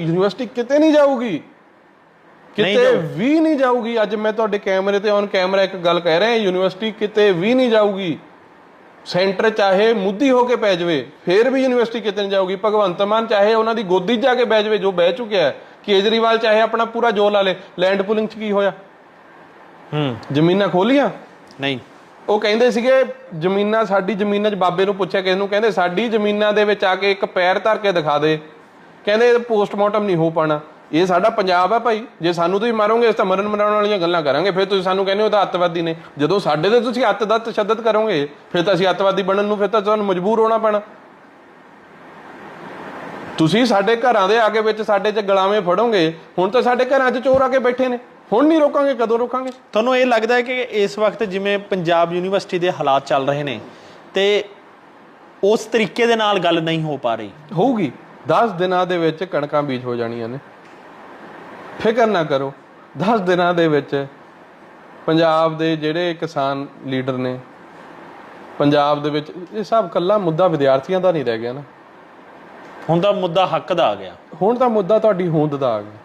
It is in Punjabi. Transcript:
ਯੂਨੀਵਰਸਿਟੀ ਕਿਤੇ ਨਹੀਂ ਜਾਊਗੀ। ਕਿਤੇ। ਵੀ ਨਹੀਂ ਜਾਊਗੀ। ਅੱਜ ਮੈਂ ਤੁਹਾਡੇ ਕੈਮਰੇ ਤੇ ਔਨ ਕੈਮਰਾ ਇੱਕ ਗੱਲ ਕਹਿ ਰਿਹਾ ਯੂਨੀਵਰਸਿਟੀ ਕਿਤੇ ਵੀ ਨਹੀਂ ਜਾਊਗੀ। ਸੈਂਟਰ ਚਾਹੇ ਮੁੱਦੀ ਹੋ ਕੇ ਪੈ ਜਾਵੇ ਫੇਰ ਵੀ ਯੂਨੀਵਰਸਿਟੀ ਕਿਤੇ ਨਹੀਂ ਜਾਊਗੀ। ਭਗਵੰਤ ਮਾਨ ਚਾਹੇ ਉਹਨਾਂ ਦੀ ਗੋਦੀ ਜਾ ਕੇ ਬਹਿ ਜਾਵੇ ਜੋ ਬਹਿ ਚੁੱਕਿਆ ਹੈ ਕੇਜਰੀਵਾਲ ਚਾਹੇ ਆਪਣਾ ਪੂਰਾ ਜੋਰ ਲਾ ਲੇ ਲੈਂਡ ਪੁਲਿੰਗ 'ਚ ਕੀ ਹੋਇਆ? ਹੂੰ। ਜ਼ਮੀਨਾਂ ਖੋਲੀਆਂ? ਨਹੀਂ। ਉਹ ਕਹਿੰਦੇ ਸੀਗੇ ਜ਼ਮੀਨਾਂ ਸਾਡੀ ਜ਼ਮੀਨਾਂ 'ਚ ਬਾਬੇ ਨੂੰ ਪੁੱਛਿਆ ਕਿਸ ਨੂੰ ਕਹਿੰਦੇ ਸਾਡੀ ਜ਼ਮੀਨਾਂ ਦੇ ਵਿੱਚ ਆ ਕੇ ਇੱਕ ਪੈਰ ਧਰ ਕੇ ਦਿਖਾ ਦੇ। ਕਹਿੰਦੇ ਪੋਸਟਮਾਰਟਮ ਨਹੀਂ ਹੋ ਪਾਣਾ। ਇਹ ਸਾਡਾ ਪੰਜਾਬ ਹੈ ਭਾਈ। ਜੇ ਸਾਨੂੰ ਤੁਸੀਂ ਮਾਰੋਗੇ ਇਸ ਤਾਂ ਮਰਨ ਮਰਾਉਣ ਵਾਲੀਆਂ ਗੱਲਾਂ ਕਰਾਂਗੇ। ਫਿਰ ਤੁਸੀਂ ਸਾਨੂੰ ਕਹਿੰਦੇ ਹੋ ਤਾਂ ਅੱਤਵਾਦੀ ਨੇ। ਜਦੋਂ ਸਾਡੇ ਤੇ ਤੁਸੀਂ ਅੱਤ ਦਾ ਤਸ਼ੱਦਦ ਕਰੋਗੇ ਫਿਰ ਤਾਂ ਅਸੀਂ ਅੱਤਵਾਦੀ ਬਣਨ ਨੂੰ ਫਿਰ ਤਾਂ ਤੁਹਾਨੂੰ ਮਜਬੂਰ ਹੋਣਾ ਪੈਣਾ। ਤੁਸੀਂ ਸਾਡੇ ਘਰਾਂ ਦੇ ਆਗੇ ਵਿੱਚ ਸਾਡੇ 'ਚ ਗਲਾਵੇਂ ਫੜੋਗੇ ਹੁਣ ਤਾਂ ਸਾਡੇ ਘਰਾਂ 'ਚ ਚੋਰ ਆ ਕੇ ਬੈਠੇ ਨੇ। ਹੁਣ ਨਹੀਂ ਰੋਕਾਂਗੇ ਕਦੋਂ ਰੋਕਾਂਗੇ? ਤੁਹਾਨੂੰ ਇਹ ਲੱਗਦਾ ਹੈ ਕਿ ਇਸ ਵਕਤ ਜਿਵੇਂ ਪੰਜਾਬ ਯੂਨੀਵਰਸਿਟੀ ਦੇ ਹਾਲਾਤ ਚੱਲ ਰਹੇ ਨੇ ਤੇ ਉਸ ਤਰੀਕੇ ਦੇ ਨਾਲ ਗੱਲ ਨਹੀਂ ਹੋ ਪਾ ਰਹੀ? ਹੋਊਗੀ। 10 ਦਿਨਾਂ ਦੇ ਵਿੱਚ ਕਣਕਾਂ ਬੀਜ ਹੋ ਜਾਣੀਆਂ ਨੇ। ਫਿਕਰ ਨਾ ਕਰੋ। 10 ਦਿਨਾਂ ਦੇ ਵਿੱਚ ਪੰਜਾਬ ਦੇ ਜਿਹੜੇ ਕਿਸਾਨ ਲੀਡਰ ਨੇ ਪੰਜਾਬ ਦੇ ਵਿੱਚ ਇਹ ਸਭ ਕੱਲਾ ਮੁੱਦਾ ਵਿਦਿਆਰਥੀਆਂ ਦਾ ਨਹੀਂ ਰਹਿ ਗਿਆ ਨਾ। ਹੁਣ ਤਾਂ ਮੁੱਦਾ ਹੱਕ ਦਾ ਆ ਗਿਆ। ਹੁਣ ਤਾਂ ਮੁੱਦਾ ਤੁਹਾਡੀ ਹੋਂਦ ਦਾ ਆ ਗਿਆ।